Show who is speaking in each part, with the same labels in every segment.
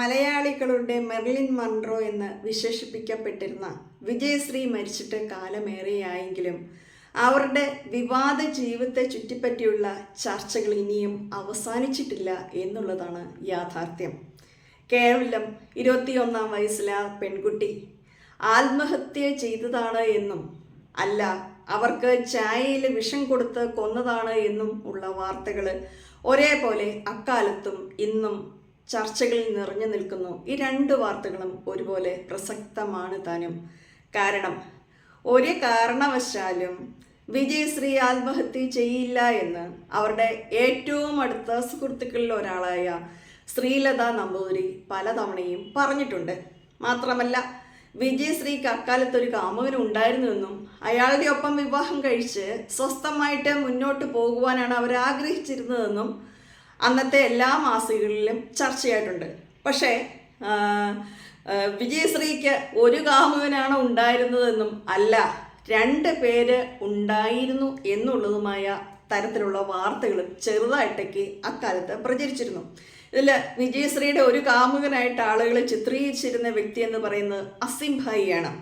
Speaker 1: മലയാളികളുടെ Merlin Munro എന്ന് വിശേഷിപ്പിക്കപ്പെട്ടിരുന്ന വിജയശ്രീ മരിച്ചിട്ട് കാലമേറെയായെങ്കിലും അവരുടെ വിവാദ ജീവിതത്തെ ചുറ്റിപ്പറ്റിയുള്ള ചർച്ചകൾ ഇനിയും അവസാനിച്ചിട്ടില്ല എന്നുള്ളതാണ് യാഥാർത്ഥ്യം. കേരളം ഇരുപത്തിയൊന്നാം വയസ്സിലെ ആ പെൺകുട്ടി ആത്മഹത്യ ചെയ്തതാണ് എന്നും അല്ല അവർക്ക് ചായയിൽ വിഷം കൊടുത്ത് കൊന്നതാണ് എന്നും ഉള്ള വാർത്തകൾ ഒരേപോലെ അക്കാലത്തും ഇന്നും ചർച്ചകളിൽ നിറഞ്ഞു നിൽക്കുന്നു. ഈ രണ്ട് വാർത്തകളും ഒരുപോലെ പ്രസക്തമാണ് താനും. കാരണം ഒരു കാരണവശാലും വിജയശ്രീ ആത്മഹത്യ ചെയ്യില്ല എന്ന് അവരുടെ ഏറ്റവും അടുത്ത സുഹൃത്തുക്കളിൽ ഒരാളായ ശ്രീലത നമ്പൂതിരി പലതവണയും പറഞ്ഞിട്ടുണ്ട്. മാത്രമല്ല വിജയശ്രീക്ക് അക്കാലത്ത് ഒരു കാമുകൻ ഉണ്ടായിരുന്നുവെന്നും അയാളുടെ ഒപ്പം വിവാഹം കഴിച്ച് സ്വസ്ഥമായിട്ട് മുന്നോട്ട് പോകുവാനാണ് അവർ ആഗ്രഹിച്ചിരുന്നതെന്നും അന്നത്തെ എല്ലാ മാസികകളിലും ചർച്ചയായിട്ടുണ്ട്. പക്ഷേ വിജയശ്രീക്ക് ഒരു കാമുകനാണ് ഉണ്ടായിരുന്നതെന്നും അല്ല രണ്ട് പേര് ഉണ്ടായിരുന്നു എന്നുള്ളതുമായ തരത്തിലുള്ള വാർത്തകളും ചെറുതായിട്ടൊക്കെ അക്കാലത്ത് പ്രചരിച്ചിരുന്നു. ഇതിൽ വിജയശ്രീയുടെ ഒരു കാമുകനായിട്ട് ആളുകൾ ചിത്രീകരിച്ചിരുന്ന വ്യക്തി എന്ന് പറയുന്നത് അസിം ഭായിയാണ്.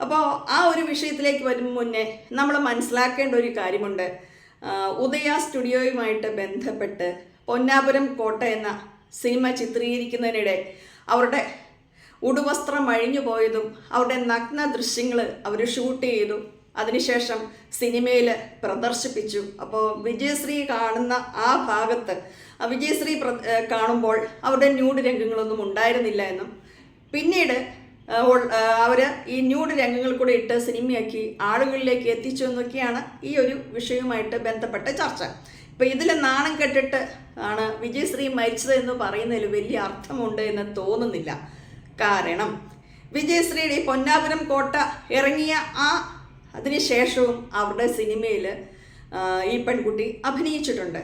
Speaker 1: അപ്പോൾ ആ ഒരു വിഷയത്തിലേക്ക് വരും മുന്നേ നമ്മൾ മനസ്സിലാക്കേണ്ട ഒരു കാര്യമുണ്ട്. ഉദയ സ്റ്റുഡിയോയുമായിട്ട് ബന്ധപ്പെട്ട് പൊന്നാപുരം കോട്ട എന്ന സിനിമ ചിത്രീകരിക്കുന്നതിനിടെ അവരുടെ ഉടുവസ്ത്രം അഴിഞ്ഞു പോയതും അവരുടെ നഗ്ന ദൃശ്യങ്ങൾ അവർ ഷൂട്ട് ചെയ്തു. അതിനുശേഷം സിനിമയിൽ പ്രദർശിപ്പിച്ചു. അപ്പോൾ വിജയശ്രീ കാണുന്ന ആ ഭാഗത്ത് വിജയശ്രീ കാണുമ്പോൾ അവരുടെ ന്യൂഡ് രംഗങ്ങളൊന്നും ഉണ്ടായിരുന്നില്ല എന്നും. പിന്നീട് അവർ ഈ ന്യൂഡ് രംഗങ്ങൾ കൂടെ ഇട്ട് സിനിമയാക്കി ആളുകളിലേക്ക് എത്തിച്ചു എന്നൊക്കെയാണ് ഈ ഒരു വിഷയവുമായിട്ട് ബന്ധപ്പെട്ട ചർച്ച. ഇപ്പം ഇതിൽ നാണം കെട്ടിട്ട് ആണ് വിജയശ്രീ മരിച്ചത് എന്ന് പറയുന്നതിൽ വലിയ അർത്ഥമുണ്ട് എന്ന് തോന്നുന്നില്ല. കാരണം വിജയശ്രീയുടെ പൊന്നാപുരം കോട്ട ഇറങ്ങിയ ആ അതിനുശേഷവും അവരുടെ സിനിമയിൽ ഈ പെൺകുട്ടി അഭിനയിച്ചിട്ടുണ്ട്.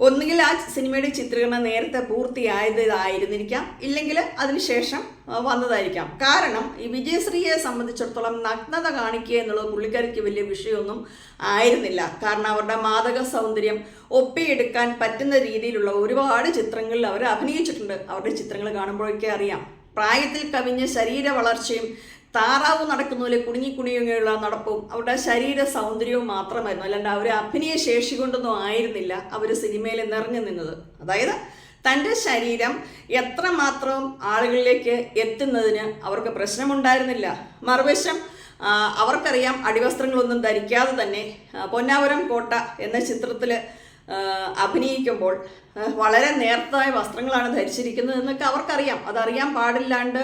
Speaker 1: ഒന്നുകിൽ ആ സിനിമയുടെ ചിത്രീകരണം നേരത്തെ പൂർത്തിയായതായിരുന്നിരിക്കാം. ഇല്ലെങ്കിൽ അതിനുശേഷം വന്നതായിരിക്കാം. കാരണം ഈ വിജയശ്രീയെ സംബന്ധിച്ചിടത്തോളം നഗ്നത കാണിക്കുക എന്നുള്ളത് പുള്ളിക്കാരിക്ക് വലിയ വിഷയമൊന്നും ആയിരുന്നില്ല. കാരണം അവരുടെ മാദക സൗന്ദര്യം ഒപ്പിയെടുക്കാൻ പറ്റുന്ന രീതിയിലുള്ള ഒരുപാട് ചിത്രങ്ങളിൽ അവർ അഭിനയിച്ചിട്ടുണ്ട്. അവരുടെ ചിത്രങ്ങൾ കാണുമ്പോഴൊക്കെ അറിയാം. പ്രായത്തിൽ കവിഞ്ഞ ശരീര വളർച്ചയും താറാവ് നടക്കുന്ന പോലെ കുടുങ്ങി കുണിയുങ്ങിയുള്ള നടപ്പും അവരുടെ ശരീര സൗന്ദര്യവും മാത്രമായിരുന്നു. അല്ലാണ്ട് അവരെ അഭിനയ ശേഷി കൊണ്ടൊന്നും ആയിരുന്നില്ല അവർ സിനിമയിൽ നിറഞ്ഞു നിന്നത്. അതായത് തന്റെ ശരീരം എത്രമാത്രം ആളുകളിലേക്ക് എത്തുന്നതിന് അവർക്ക് പ്രശ്നമുണ്ടായിരുന്നില്ല. മറുവശം അവർക്കറിയാം അടിവസ്ത്രങ്ങളൊന്നും ധരിക്കാതെ തന്നെ പൊന്നാപുരം കോട്ട എന്ന ചിത്രത്തിൽ അഭിനയിക്കുമ്പോൾ വളരെ നേർത്തതായ വസ്ത്രങ്ങളാണ് ധരിച്ചിരിക്കുന്നത് എന്നൊക്കെ അവർക്കറിയാം. അതറിയാൻ പാടില്ലാണ്ട്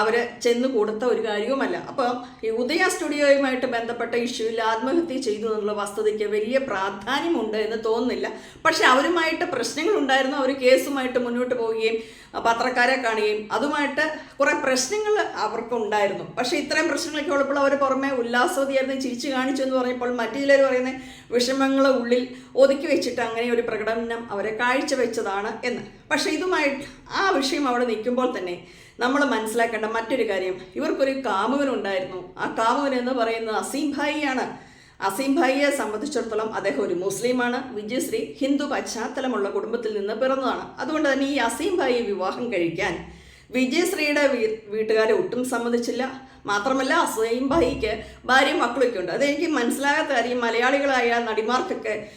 Speaker 1: അവർ ചെന്ന് കൊടുത്ത ഒരു കാര്യവുമല്ല. അപ്പം ഈ ഉദയ സ്റ്റുഡിയോയുമായിട്ട് ബന്ധപ്പെട്ട ഇഷ്യൂവിൽ ആത്മഹത്യ ചെയ്തു എന്നുള്ള വസ്തുതയ്ക്ക് വലിയ പ്രാധാന്യമുണ്ട് എന്ന് തോന്നുന്നില്ല. പക്ഷേ അവരുമായിട്ട് പ്രശ്നങ്ങൾ ഉണ്ടായിരുന്നു അവർ കേസുമായിട്ട് മുന്നോട്ട് പോവുകയും പത്രക്കാരെ കാണുകയും അതുമായിട്ട് കുറേ പ്രശ്നങ്ങൾ അവർക്കുണ്ടായിരുന്നു. പക്ഷേ ഇത്രയും പ്രശ്നങ്ങളൊക്കെ ഉള്ളപ്പോൾ അവർ പുറമെ ഉല്ലാസവതിയായിരുന്നു ചിരിച്ചു കാണിച്ചു എന്ന് പറയുമ്പോൾ മറ്റു ചിലർ പറയുന്ന വിഷമങ്ങളെ ഉള്ളിൽ ഒതുക്കി വെച്ചിട്ട് അങ്ങനെ ഒരു പ്രകടനം അവരെ കാഴ്ചവെച്ചതാണ് എന്ന്. പക്ഷേ ഇതുമായി ആ വിഷയം അവിടെ നിൽക്കുമ്പോൾ തന്നെ നമ്മൾ മനസ്സിലാക്കേണ്ട മറ്റൊരു കാര്യം. ഇവർക്കൊരു കാമുകനുണ്ടായിരുന്നു. ആ കാമുകൻ എന്ന് പറയുന്നത് അസീം ഭായിയാണ്. അസീം സംബന്ധിച്ചിടത്തോളം അദ്ദേഹം ഒരു മുസ്ലിമാണ്. വിജയശ്രീ ഹിന്ദു പശ്ചാത്തലമുള്ള കുടുംബത്തിൽ നിന്ന് പിറന്നതാണ്. അതുകൊണ്ട് തന്നെ ഈ അസീം ഭായിയെ വിവാഹം കഴിക്കാൻ വിജയശ്രീയുടെ വീട്ടുകാരെ ഒട്ടും സമ്മതിച്ചില്ല. മാത്രമല്ല അസീം ഭായിക്ക് ഭാര്യയും മക്കളൊക്കെ ഉണ്ട്. അതെനിക്ക് മനസ്സിലാകാത്ത കാര്യം മലയാളികളായ നടിമാർക്കൊക്കെ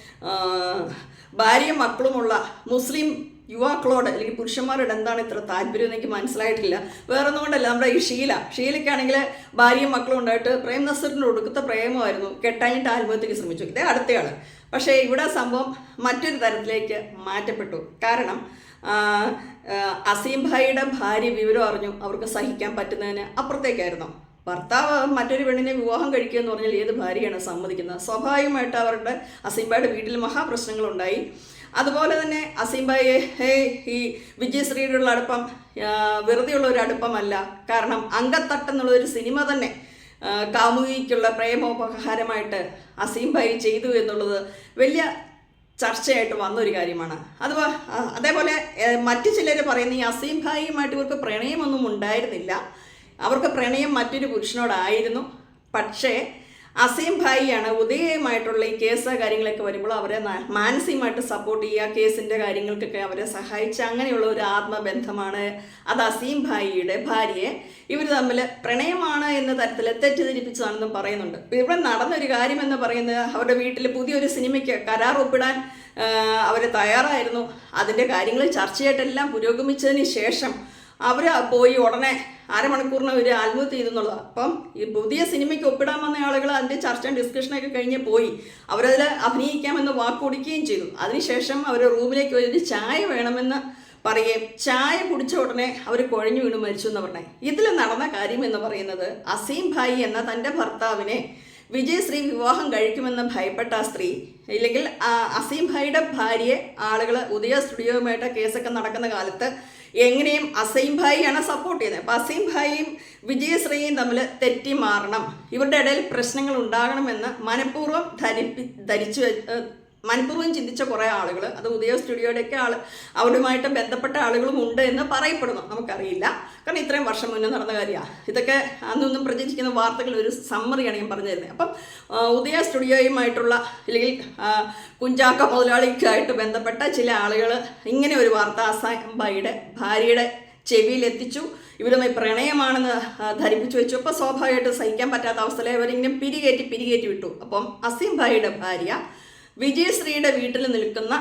Speaker 1: ഭാര്യയും മക്കളുമുള്ള മുസ്ലിം യുവാക്കളോട് അല്ലെങ്കിൽ പുരുഷന്മാരോട് എന്താണ് ഇത്ര താല്പര്യം എനിക്ക് മനസ്സിലായിട്ടില്ല. വേറെ ഒന്നും കൊണ്ടല്ല നമ്മുടെ ഈ ഷീല. ഷീലയ്ക്കാണെങ്കിൽ ഭാര്യയും മക്കളും ഉണ്ടായിട്ട് പ്രേം നസറിന്റെ ഒടുക്കത്തെ പ്രേമമായിരുന്നു. കെട്ടാഞ്ഞിട്ട് ആത്മഹത്യക്ക് ശ്രമിച്ചു. ഇതേ അടുത്തയാൾ. പക്ഷേ ഇവിടെ സംഭവം മറ്റൊരു തരത്തിലേക്ക് മാറ്റപ്പെട്ടു. കാരണം അസീം ഭായിയുടെ ഭാര്യ വിവരം അറിഞ്ഞു അവർക്ക് സഹിക്കാൻ പറ്റുന്നതിന് അപ്പുറത്തേക്കായിരുന്നു. ഭർത്താവ് മറ്റൊരു പെണ്ണിനെ വിവാഹം കഴിക്കുക എന്ന് പറഞ്ഞാൽ ഏത് ഭാര്യയാണ് സമ്മതിക്കുന്നത്? സ്വാഭാവികമായിട്ട് അവരുടെ അസീംബായുടെ വീട്ടിൽ മഹാപ്രശ്നങ്ങളുണ്ടായി. അതുപോലെ തന്നെ അസീംബായെ ഈ വിജയശ്രീയോടുള്ള അടുപ്പം വെറുതെയുള്ള ഒരു അടുപ്പമല്ല. കാരണം അങ്കത്തട്ട് എന്നുള്ളൊരു സിനിമ തന്നെ കാമുകിക്കുള്ള പ്രേമോപഹാരമായിട്ട് അസീംബായി ചെയ്തു എന്നുള്ളത് വലിയ ചർച്ചയായിട്ട് വന്നൊരു കാര്യമാണ്. അതുപോലെ അതേപോലെ മറ്റു ചിലർ പറയുന്ന ഈ അസീംഭായിയുമായിട്ട് ഇവർക്ക് പ്രണയമൊന്നും ഉണ്ടായിരുന്നില്ല. അവർക്ക് പ്രണയം മറ്റൊരു പുരുഷനോടായിരുന്നു. പക്ഷേ അസീം ഭായിയാണ് ഉദയമായിട്ടുള്ള ഈ കേസ് കാര്യങ്ങളൊക്കെ വരുമ്പോൾ അവരെ മാനസികമായിട്ട് സപ്പോർട്ട് ചെയ്യുക കേസിന്റെ കാര്യങ്ങൾക്കൊക്കെ അവരെ സഹായിച്ച അങ്ങനെയുള്ള ഒരു ആത്മബന്ധമാണ് അത് അസീം ഭായിയുടെ ഭാര്യയെ. ഇവർ തമ്മിൽ പ്രണയമാണ് എന്ന തരത്തിൽ തെറ്റിദ്ധരിപ്പിച്ചതാണെന്നും പറയുന്നുണ്ട്. ഇവിടെ നടന്നൊരു കാര്യം എന്ന് പറയുന്നത് അവരുടെ വീട്ടിൽ പുതിയൊരു സിനിമയ്ക്ക് കരാർ ഒപ്പിടാൻ അവർ തയ്യാറായിരുന്നു. അതിന്റെ കാര്യങ്ങൾ ചർച്ചയായിട്ടെല്ലാം പുരോഗമിച്ചതിന് ശേഷം അവർ പോയി ഉടനെ അരമണിക്കൂറിന് ഒരു ആത്മഹത്യ ചെയ്തെന്നുള്ളതാണ് അപ്പം ഈ പുതിയ സിനിമയ്ക്ക് ഒപ്പിടാൻ വന്ന ആളുകൾ അതിന്റെ ചർച്ച ഡിസ്കഷനൊക്കെ കഴിഞ്ഞ് പോയി. അവരതിൽ അഭിനയിക്കാമെന്ന് വാക്കൊടുക്കുകയും ചെയ്തു. അതിനുശേഷം അവർ റൂമിലേക്ക് ഒരു ചായ വേണമെന്ന് പറയുകയും ചായ കുടിച്ച ഉടനെ അവർ കുഴഞ്ഞു വീണ് മരിച്ചു എന്ന് പറഞ്ഞേ. ഇതിൽ നടന്ന കാര്യം എന്ന് പറയുന്നത് അസീം ഭായി എന്ന തന്റെ ഭർത്താവിനെ വിജയശ്രീ വിവാഹം കഴിക്കുമെന്ന് ഭയപ്പെട്ട ആ സ്ത്രീ ഇല്ലെങ്കിൽ അസീം ഭായിയുടെ ഭാര്യയെ ആളുകൾ ഉദയ സ്റ്റുഡിയോയുമായിട്ട് കേസൊക്കെ നടക്കുന്ന കാലത്ത് എങ്ങനെയും അസീം ഭായിയാണ് സപ്പോർട്ട് ചെയ്യുന്നത്. അപ്പം അസീം ഭായിയും വിജയശ്രീയും തമ്മിൽ തെറ്റി മാറണം ഇവരുടെ ഇടയിൽ പ്രശ്നങ്ങൾ ഉണ്ടാകണമെന്ന് മനഃപൂർവം ധരിപ്പി ധരിച്ചു മനഃപൂർവം ചിന്തിച്ച കുറേ ആളുകൾ അത് ഉദയ സ്റ്റുഡിയോയുടെയൊക്കെ ആൾ അവരുമായിട്ട് ബന്ധപ്പെട്ട ആളുകളും ഉണ്ട് എന്ന് പറയപ്പെടുന്നു. നമുക്കറിയില്ല. കാരണം ഇത്രയും വർഷം മുന്നേ നടന്ന കാര്യമാണ് ഇതൊക്കെ അന്നൊന്നും പ്രചരിക്കുന്ന വാർത്തകൾ ഒരു സമ്മറിയാണ് ഞാൻ പറഞ്ഞു തരുന്നത് അപ്പം ഉദയ സ്റ്റുഡിയോയുമായിട്ടുള്ള അല്ലെങ്കിൽ കുഞ്ചാക്ക മുതലാളിക്കായിട്ട് ബന്ധപ്പെട്ട ചില ആളുകൾ ഇങ്ങനെ ഒരു വാർത്ത അസാംബായിയുടെ ഭാര്യയുടെ ചെവിയിൽ എത്തിച്ചു ഇവരുമായി പ്രണയമാണെന്ന് ധരിപ്പിച്ചു വെച്ചു. അപ്പോൾ സ്വാഭാവികമായിട്ട് സഹിക്കാൻ പറ്റാത്ത അവസ്ഥയിൽ അവരിങ്ങനെ പിരികേറ്റി പിരികേറ്റി വിട്ടു. അപ്പം അസീം ഭായിയുടെ ഭാര്യ വിജയശ്രീയുടെ വീട്ടിൽ നിൽക്കുന്ന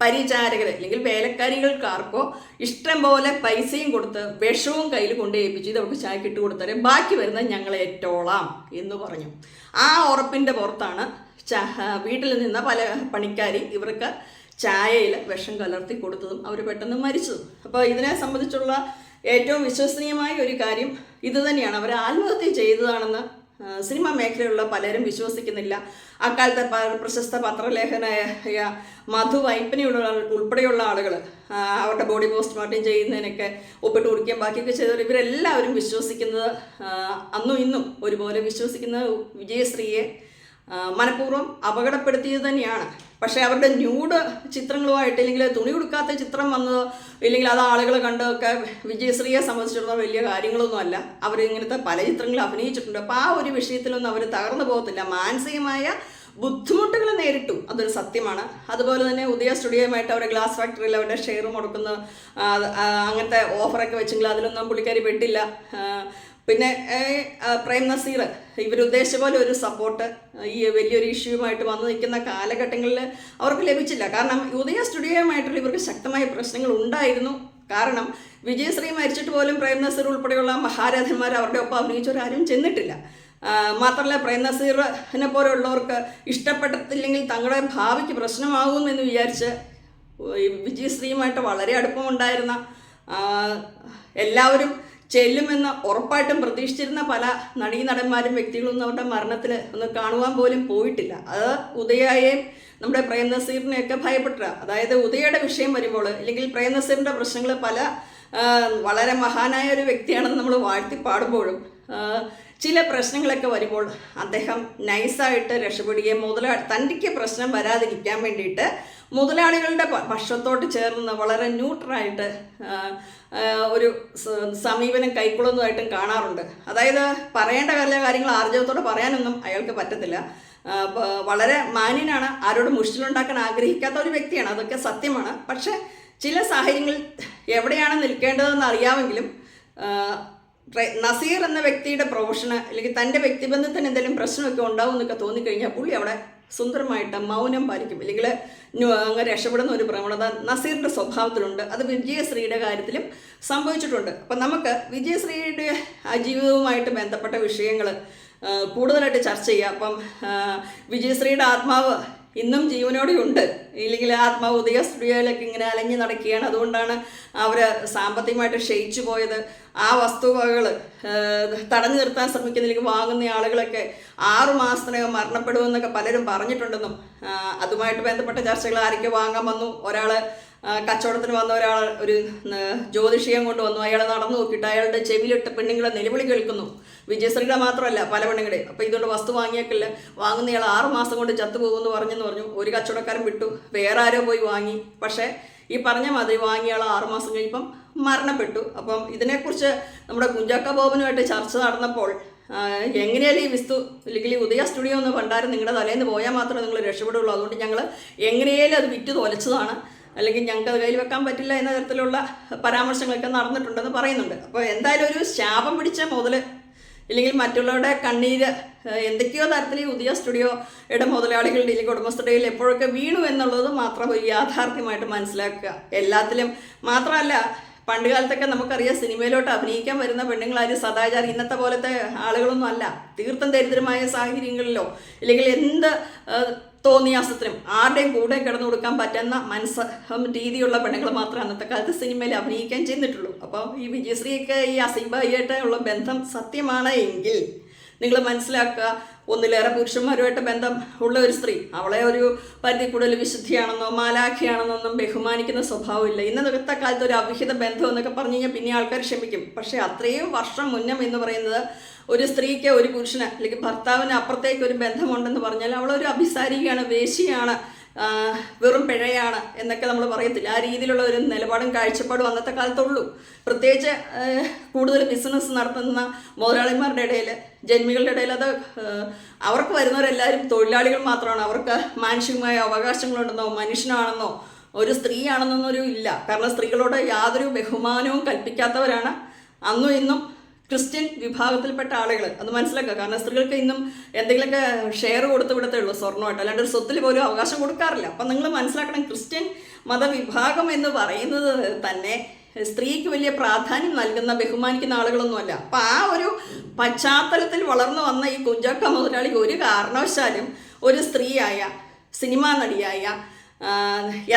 Speaker 1: പരിചാരകർ അല്ലെങ്കിൽ വേലക്കാരികൾക്കാർക്കോ ഇഷ്ടം പോലെ പൈസയും കൊടുത്ത് വിഷവും കയ്യിൽ കൊണ്ട് ഏൽപ്പിച്ചു ഇത് ചായക്ക് ഇട്ട് കൊടുത്തരെ ബാക്കി വരുന്നത് ഞങ്ങൾ ഏറ്റോളാം എന്ന് പറഞ്ഞു. ആ ഉറപ്പിന്റെ പുറത്താണ് വീട്ടിൽ നിന്ന പല പണിക്കാരി ഇവർക്ക് ചായയിൽ വിഷം കലർത്തി കൊടുത്തതും അവർ പെട്ടെന്ന് മരിച്ചതും. അപ്പോൾ ഇതിനെ സംബന്ധിച്ചുള്ള ഏറ്റവും വിശ്വസനീയമായ ഒരു കാര്യം ഇത് തന്നെയാണ്. അവർ ആത്മഹത്യ ചെയ്തതാണെന്ന് സിനിമാ മേഖലയിലുള്ള പലരും വിശ്വസിക്കുന്നില്ല. അക്കാലത്തെ പ്രശസ്ത പത്രലേഖനായ മധു വൈപ്പനിയുള്ള ഉൾപ്പെടെയുള്ള ആളുകൾ അവരുടെ ബോഡി പോസ്റ്റ്മോർട്ടം ചെയ്യുന്നതിനൊക്കെ ഒപ്പിട്ട് കുടിക്കുകയും ബാക്കിയൊക്കെ ചെയ്തവർ ഇവരെല്ലാവരും വിശ്വസിക്കുന്നത് അന്നും ഇന്നും ഒരുപോലെ വിശ്വസിക്കുന്ന വിജയശ്രീയെ മനഃപൂർവം അപകടപ്പെടുത്തിയത് തന്നെയാണ്. പക്ഷേ അവരുടെ ന്യൂഡ് ചിത്രങ്ങളുമായിട്ട് ഇല്ലെങ്കിൽ തുണി കൊടുക്കാത്ത ചിത്രം വന്നതോ ഇല്ലെങ്കിൽ അത് ആളുകൾ കണ്ടൊക്കെ വിജയശ്രീയെ സംബന്ധിച്ചിടത്തോളം വലിയ കാര്യങ്ങളൊന്നുമല്ല അവർ ഇങ്ങനത്തെ പല ചിത്രങ്ങളും അഭിനയിച്ചിട്ടുണ്ട്. അപ്പോൾ ആ ഒരു വിഷയത്തിലൊന്നും അവർ തകർന്നു പോകത്തില്ല. മാനസികമായ ബുദ്ധിമുട്ടുകൾ നേരിട്ടു. അതൊരു സത്യമാണ്. അതുപോലെ തന്നെ ഉദയ സ്റ്റുഡിയോയുമായിട്ട് അവരുടെ ഗ്ലാസ് ഫാക്ടറിയിൽ അവരുടെ ഷെയർ മുടക്കുന്ന അങ്ങനത്തെ ഓഫറൊക്കെ വെച്ചെങ്കിൽ അതിലൊന്നും പുള്ളിക്കാരി പെട്ടില്ല. പിന്നെ പ്രേം നസീർ ഇവരുദ്ദേശിച്ച പോലെ ഒരു സപ്പോർട്ട് ഈ വലിയൊരു ഇഷ്യൂവുമായിട്ട് വന്നു നിൽക്കുന്ന കാലഘട്ടങ്ങളിൽ അവർക്ക് ലഭിച്ചില്ല. കാരണം ഉദയ സ്റ്റുഡിയോയുമായിട്ടുള്ള ഇവർക്ക് ശക്തമായ പ്രശ്നങ്ങൾ ഉണ്ടായിരുന്നു. കാരണം വിജയശ്രീ മരിച്ചിട്ട് പോലും പ്രേം നസീർ ഉൾപ്പെടെയുള്ള മഹാരഥന്മാർ അവരുടെ ഒപ്പം അഭിനയിച്ചവരാരും ചെന്നിട്ടില്ല. മാത്രമല്ല പ്രേം നസീറിനെ പോലെയുള്ളവർക്ക് ഇഷ്ടപ്പെട്ടില്ലെങ്കിൽ തങ്ങളുടെ ഭാവിക്ക് പ്രശ്നമാകും എന്ന് വിചാരിച്ച് വിജയശ്രീയുമായിട്ട് വളരെ അടുപ്പമുണ്ടായിരുന്ന എല്ലാവരും ചെല്ലുമെന്ന് ഉറപ്പായിട്ടും പ്രതീക്ഷിച്ചിരുന്ന പല നടീനടന്മാരും വ്യക്തികളൊന്നും അവരുടെ മരണത്തിൽ ഒന്ന് കാണുവാൻ പോലും പോയിട്ടില്ല. അത് ഉദയയെയും നമ്മുടെ പ്രേംനസീറിനെയൊക്കെ ഭയപ്പെട്ട അതായത് ഉദയയുടെ വിഷയം വരുമ്പോൾ അല്ലെങ്കിൽ പ്രേംനസീറിന്റെ പ്രശ്നങ്ങൾ പല വളരെ മഹാനായ ഒരു വ്യക്തിയാണെന്ന് നമ്മൾ വാഴ്ത്തി പാടുമ്പോഴും ചില പ്രശ്നങ്ങളൊക്കെ വരുമ്പോൾ അദ്ദേഹം നൈസായിട്ട് രക്ഷപ്പെടുകയും മുതലാ തന്റെ പ്രശ്നം വരാതിരിക്കാൻ വേണ്ടിയിട്ട് മുതലാളികളുടെ പക്ഷത്തോട്ട് ചേർന്ന് വളരെ ന്യൂട്രലായിട്ട് ഒരു സമീപനം കൈക്കൊള്ളുന്നതായിട്ടും കാണാറുണ്ട്. അതായത് പറയേണ്ട വല്ല കാര്യങ്ങൾ ആർജവത്തോടെ പറയാനൊന്നും അയാൾക്ക് പറ്റത്തില്ല. വളരെ മാന്യനാണ് ആരോടും മുഷ്ടിലുണ്ടാക്കാൻ ആഗ്രഹിക്കാത്ത ഒരു വ്യക്തിയാണ് അതൊക്കെ സത്യമാണ്. പക്ഷേ ചില സാഹചര്യങ്ങളിൽ എവിടെയാണ് നിൽക്കേണ്ടതെന്ന് അറിയാമെങ്കിലും നസീർ എന്ന വ്യക്തിയുടെ പ്രൊഫഷന് അല്ലെങ്കിൽ തന്റെ വ്യക്തിബന്ധത്തിന് എന്തെങ്കിലും പ്രശ്നമൊക്കെ ഉണ്ടാവും എന്നൊക്കെ തോന്നിക്കഴിഞ്ഞാൽ പുള്ളി അവിടെ സുന്ദരമായിട്ട് മൗനം പാലിക്കും. അല്ലെങ്കിൽ അങ്ങ് രക്ഷപ്പെടുന്ന ഒരു പ്രവണത നസീറിന്റെ സ്വഭാവത്തിലുണ്ട്. അത് വിജയശ്രീയുടെ കാര്യത്തിലും സംഭവിച്ചിട്ടുണ്ട്. അപ്പം നമുക്ക് വിജയശ്രീയുടെ ജീവിതവുമായിട്ട് ബന്ധപ്പെട്ട വിഷയങ്ങൾ കൂടുതലായിട്ട് ചർച്ച ചെയ്യാം. അപ്പം വിജയശ്രീയുടെ ആത്മാവ് ഇന്നും ജീവനോടെ ഉണ്ട്. ഇല്ലെങ്കിൽ ഉദയ സ്റ്റുഡിയോയിലൊക്കെ ഇങ്ങനെ അലഞ്ഞു നടക്കുകയാണ്. അതുകൊണ്ടാണ് അവർ സാമ്പത്തികമായിട്ട് ക്ഷയിച്ചു പോയത്. ആ വസ്തുവകകൾ തടഞ്ഞു നിർത്താൻ ശ്രമിക്കുന്നില്ലെങ്കിൽ വാങ്ങുന്ന ആളുകളൊക്കെ ആറു മാസത്തിനകം മരണപ്പെടുമെന്നൊക്കെ പലരും പറഞ്ഞിട്ടുണ്ടെന്നും അതുമായിട്ട് ബന്ധപ്പെട്ട ചർച്ചകൾ ആരൊക്കെ വാങ്ങാൻ വന്നു? ഒരാൾ കച്ചവടത്തിന് വന്ന ഒരാൾ ഒരു ജ്യോതിഷിയം കൊണ്ട് വന്നു. അയാൾ നടന്നു നോക്കിയിട്ട് അയാളുടെ ചെവിയിലിട്ട് പെണ്ണുങ്ങളെ നിലവിളി കേൾക്കുന്നു. വിജയശ്രീയുടെ മാത്രമല്ല പല പെണ്ണുങ്ങളെ. അപ്പോൾ ഇതുകൊണ്ട് വസ്തു വാങ്ങിയേക്കില്ല. വാങ്ങുന്നയാൾ ആറ് മാസം കൊണ്ട് ചത്തുപോകുമെന്ന് പറഞ്ഞെന്ന് പറഞ്ഞു. ഒരു കച്ചവടക്കാരൻ വിട്ടു. വേറെ ആരോ പോയി വാങ്ങി. പക്ഷേ ഈ പറഞ്ഞ മാതിരി വാങ്ങിയ ആൾ ആറുമാസം കഴിയുമ്പം മരണപ്പെട്ടു. അപ്പം ഇതിനെക്കുറിച്ച് നമ്മുടെ കുഞ്ചാക്ക ബോബനുമായിട്ട് ചർച്ച നടന്നപ്പോൾ എങ്ങനെയാലും ഈ വിസ്തു അല്ലെങ്കിൽ ഉദയ സ്റ്റുഡിയോ എന്ന് പണ്ടാരം നിങ്ങളുടെ തലേന്ന് പോയാൽ മാത്രമേ നിങ്ങൾ രക്ഷപ്പെടുള്ളൂ. അതുകൊണ്ട് ഞങ്ങൾ എങ്ങനെയാലും അത് വിറ്റ് തോലച്ചതാണ്. അല്ലെങ്കിൽ ഞങ്ങൾക്ക് അത് കയ്യിൽ വെക്കാൻ പറ്റില്ല എന്ന തരത്തിലുള്ള പരാമർശങ്ങളൊക്കെ നടന്നിട്ടുണ്ടെന്ന് പറയുന്നുണ്ട്. അപ്പോൾ എന്തായാലും ഒരു ശാപം പിടിച്ച മുതൽ ഇല്ലെങ്കിൽ മറ്റുള്ളവരുടെ കണ്ണീര് എന്തൊക്കെയോ തരത്തിൽ ഉദയ സ്റ്റുഡിയോയുടെ മുതലാളികളുടെ ഇല്ലെങ്കിൽ ഉടമസ്ഥതയിൽ എപ്പോഴൊക്കെ വീണു എന്നുള്ളത് മാത്രം ഒരു യാഥാർത്ഥ്യമായിട്ട് മനസ്സിലാക്കുക. എല്ലാത്തിലും മാത്രമല്ല പണ്ട് കാലത്തൊക്കെ നമുക്കറിയാം സിനിമയിലോട്ട് അഭിനയിക്കാൻ വരുന്ന പെണ്ണുങ്ങളാരും സദാചാരം ഇന്നത്തെ പോലത്തെ ആളുകളൊന്നും അല്ല. തീർത്തും ദരിദ്രമായ സാഹചര്യങ്ങളിലോ ഇല്ലെങ്കിൽ എന്ത് തോന്നിയാസത്തിനും ആരുടെയും കൂടെ കിടന്നു കൊടുക്കാൻ പറ്റുന്ന മനസ്സഹം രീതിയുള്ള പെണ്ണുങ്ങൾ മാത്രമേ അന്നത്തെ കാലത്ത് സിനിമയിൽ അഭിനയിക്കാൻ ചെയ്യുന്നിട്ടുള്ളൂ അപ്പോൾ ഈ വിജയശ്രീയൊക്കെ ഈ അസീബായിട്ട് ഉള്ള ബന്ധം സത്യമാണ് എങ്കിൽ നിങ്ങൾ മനസ്സിലാക്കുക ഒന്നിലേറെ പുരുഷന്മാരുമായിട്ട് ബന്ധം ഉള്ള ഒരു സ്ത്രീ അവളെ ഒരു പരിധി കൂടുതൽ വിശുദ്ധിയാണെന്നോ മാലാഖിയാണെന്നോ ഒന്നും ബഹുമാനിക്കുന്ന സ്വഭാവമില്ല ഇന്നത്തെ കാലത്ത് ഒരു അവിഹിത ബന്ധം എന്നൊക്കെ പറഞ്ഞു കഴിഞ്ഞാൽ പിന്നെ ആൾക്കാർ ക്ഷമിക്കും. പക്ഷേ അത്രയും വർഷം മുന്നം എന്ന് പറയുന്നത് ഒരു സ്ത്രീക്ക് ഒരു പുരുഷന് അല്ലെങ്കിൽ ഭർത്താവിന് അപ്പുറത്തേക്ക് ഒരു ബന്ധമുണ്ടെന്ന് പറഞ്ഞാൽ അവളൊരു അഭിസാരികയാണ് വേശിയാണ് വെറും പിഴയാണ് എന്നൊക്കെ നമ്മൾ പറയത്തില്ല. ആ രീതിയിലുള്ള ഒരു നിലപാടും കാഴ്ചപ്പാടും അന്നത്തെ കാലത്തുള്ളൂ. പ്രത്യേകിച്ച് കൂടുതൽ ബിസിനസ് നടത്തുന്ന മുതലാളിമാരുടെ ഇടയിൽ ജന്മികളുടെ ഇടയിൽ അത് അവർക്ക് വരുന്നവരെല്ലാവരും തൊഴിലാളികൾ മാത്രമാണ്. അവർക്ക് മാനുഷികമായ അവകാശങ്ങളുണ്ടെന്നോ മനുഷ്യനാണെന്നോ ഒരു സ്ത്രീയാണെന്നൊന്നൊരു ഇല്ല. കാരണം സ്ത്രീകളോട് യാതൊരു ബഹുമാനവും കൽപ്പിക്കാത്തവരാണ്. അന്നും ഇന്നും ക്രിസ്ത്യൻ വിഭാഗത്തിൽപ്പെട്ട ആളുകൾ അത് മനസ്സിലാക്കുക. കാരണം സ്ത്രീകൾക്ക് ഇന്നും എന്തെങ്കിലുമൊക്കെ ഷെയർ കൊടുത്ത് വിടത്തേ ഉള്ളൂ സ്വർണമായിട്ട്. അല്ലാണ്ട് ഒരു സ്വത്തിൽ പോലും അവകാശം കൊടുക്കാറില്ല. അപ്പം നിങ്ങൾ മനസ്സിലാക്കണം ക്രിസ്ത്യൻ മതവിഭാഗം എന്ന് പറയുന്നത് തന്നെ സ്ത്രീക്ക് വലിയ പ്രാധാന്യം നൽകുന്ന ബഹുമാനിക്കുന്ന ആളുകളൊന്നുമല്ല. അപ്പം ആ ഒരു പശ്ചാത്തലത്തിൽ വളർന്നു വന്ന ഈ കുഞ്ചാക്ക മുതലാളി ഒരു കാരണവശാലും ഒരു സ്ത്രീയായ സിനിമാ നടിയായ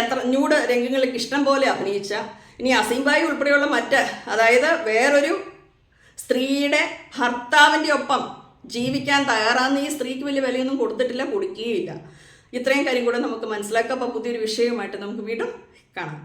Speaker 1: എത്ര ന്യൂഡ് രംഗങ്ങളിൽ ഇഷ്ടം പോലെ അഭിനയിച്ച ഇനി അസീംബായി ഉൾപ്പെടെയുള്ള മറ്റ് അതായത് വേറൊരു സ്ത്രീയുടെ ഭർത്താവിന്റെ ഒപ്പം ജീവിക്കാൻ തയ്യാറാന്ന് ഈ സ്ത്രീക്ക് വലിയ വിലയൊന്നും കൊടുത്തിട്ടില്ല കൊടുക്കുകയില്ല ഇത്രയും കാര്യം കൂടെ നമുക്ക് മനസ്സിലാക്കാം. അപ്പോൾ പുതിയൊരു വിഷയവുമായിട്ട് നമുക്ക് വീണ്ടും കാണാം.